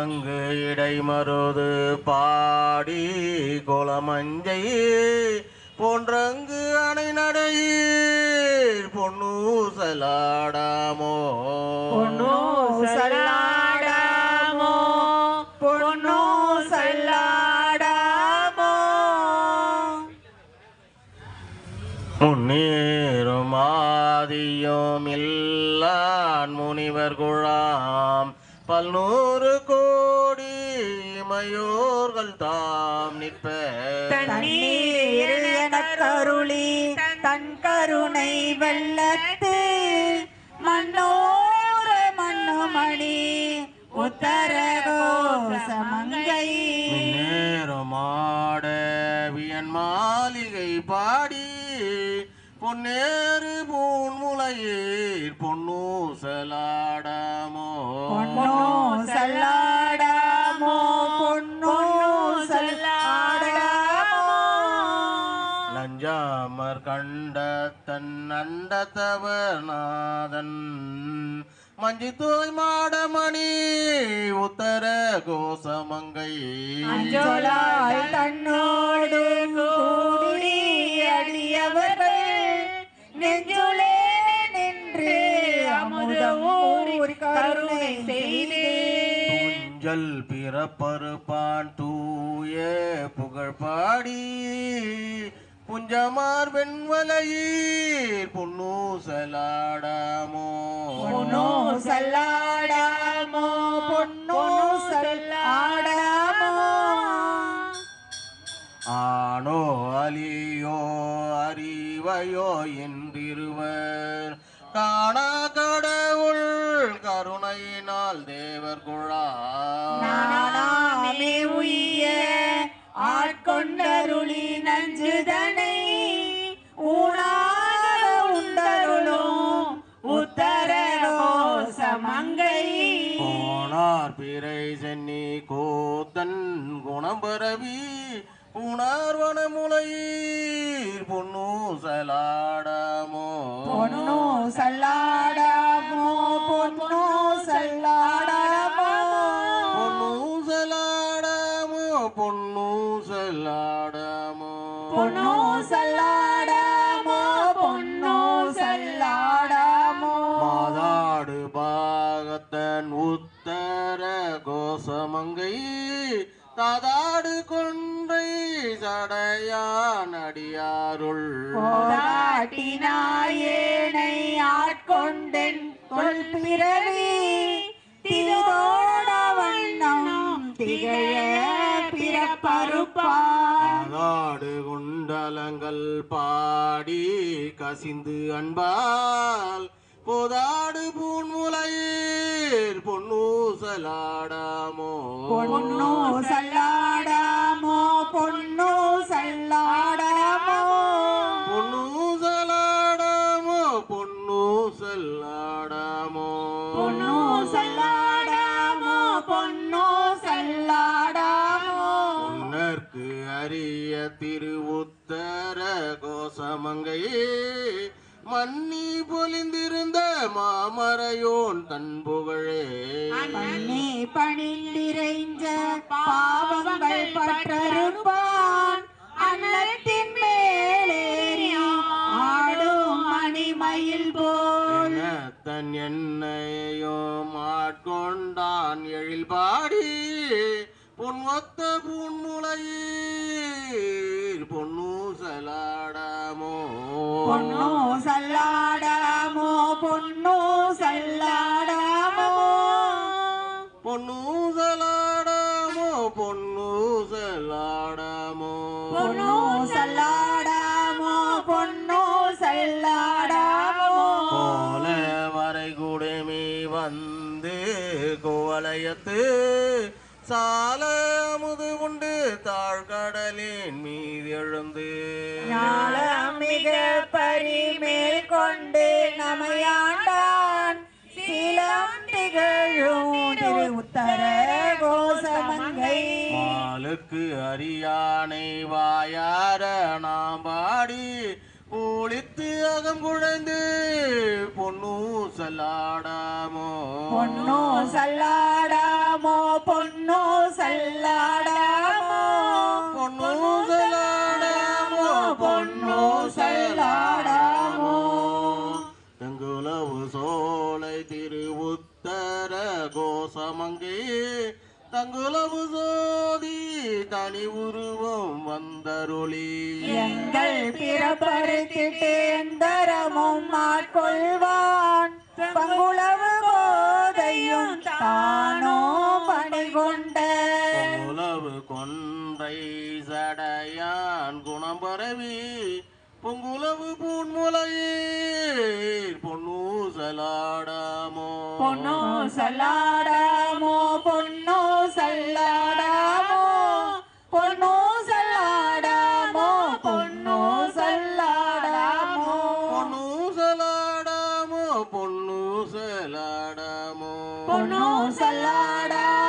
குரங்கு இடைமருது பாடி கோலமஞ்சை போன்றங்கு அணை நடையீர். பொன்னூசலாடாமோ. பொன்னோ சல்லாடாமோ பொன்னோ சல்லாடாமோ முன்னேறும் ஆதியும் இல்லான் முனிவர் குழாம். பல்நூறு கோடி மயோர்கள் தாம் நிற்ப. தண்ணீர் கருளி தன் கருணை வெள்ளத்து மன்னோர மண்ணுமணி உத்தர கோசமங்கை ஆட வியன் மாளிகை பாடி. பொன்னேறு பூன்முலையீர் பொன்னூசலாடாமோ பொன்னோ சல்லாடாமோ பொன்னோ சல்லாடாமோ. லஞ்சாமர் கண்ட தன் அண்டத்தவநாதன் மஞ்சி தூய் மாடமணி உத்தர கோசமங்கை அஞ்சொலாய் தன்னோடு கூடி துஞ்சல் பிறப்பருப்பான் தூய புகழ் பாடி புஞ்சமார் வெண்வலையீர். பொன்னூசலாடாமோ பொன்னோ சல்லாடாமோ பொன்னோ சல்லாடாமோ ஆனோ அலியோ அறிவையோ என்றிருவர் காணா கருணையினால் தேவர் குழா நானாமே உய்ய ஆட்கொண்டருளி நஞ்சுதனை ஊனாக உண்டருளும் உத்தர கோசமங்கை போனார் பிறை சென்னி கோத்தன் குணம் பரவி உணர்வன முலையீர் பொன்னூசலாடாமோ. பொன்னோ பொன்னூசலாடாமோ பொன்னூசலாடாமோ பொன்னோ சல்லாடாமோ பொன்னோ சல்லாடாமோ மாதாடு பாகத்தன் உத்தர கோசமங்கை தாதாடு கொன்றை சடையான் அடியாருள். போராட்டினாயேனை ஆட்கொண்டென் கொள் பிறவி திகழ குண்டலங்கள் பாடி கசிந்து அன்பால் போதாடு பூன்முலையீர் பொன்னூசலாடாமோ? பொன்னோ சல்லாடாமோ பொன்னோ சல்லாடாமோ பொன்னூசலாடாமோ பொன்னூசலாடாமோ பொன்னோ சல்லாடாமோ பொன்னோ சல்லாடாமோ உன்னற்கு அரிய திருவுத்தர கோசமங்கை மன்னி பொலிந்திருந்த மாமரையோன் தன் புகழே பண்ணி பணிந்திரைஞ்ச பாவங்கள் பற்றறுப்பான். அன்னத்தின் மேலேறி ஆடும் மணிமயில் போல். தன் என்னையும் ஆட்கொண்டான் எழில் பாடி. பொன்வத்த பூன்முலையீர் பொன்னூசலாடாமோ பொன்னோ சல்லாடாமோ பொன்னோ சல்லாடாமோ. பொன்னூசலாடாமோ பொன்னூசலாடாமோ பொன்னோ சல்லாடாமோ. பொன்னோ சல்லாடாமோ போல வரை குடுமி வந்து கோவலயத்து சால அமுது உண்டு தாழ்கடலின் மீது எழுந்து. மிக பரிமேல் கொண்டு நமையாண்டான். சீலம் திகழும் திரு உத்தர கோசமங்கை. மாலுக்கு அரியானை வாயார நாம் பாடி பூளித்து அகம் குழைந்து பொன்னூசலாடாமோ பொன்னோ சல்லாடாமோ? பொன்னோ சல்லாடாமோ? பொன்னு செல்லாடாமோ பொன்னோ சல்லாடாமோ? தங்குலவு சோலை திருவுத்தர கோசமங்கே தங்குலவு சோதி தனி உருவம் வந்தருளி. எங்கள் பிறப்பறுத்திட்டு எந்தரமும் ஆட்கொள்வான். தானோ பணிகொண்ட பொங்குலவு கொன்றை சடையான் குணம் பரவி பொங்குலவு பூன்முலையே பொன்னூசலாடாமோ. பொன்னோ சல்லாடாமோ பொன்னோ சல்லாடாமோ பொன்னோ சல்லாடாமோ பொன்னோ சல்லாடாமோ பொன்னூசலாடாமோ பொன்னூசலாடாமோ. பொன்னோ conoce Lara.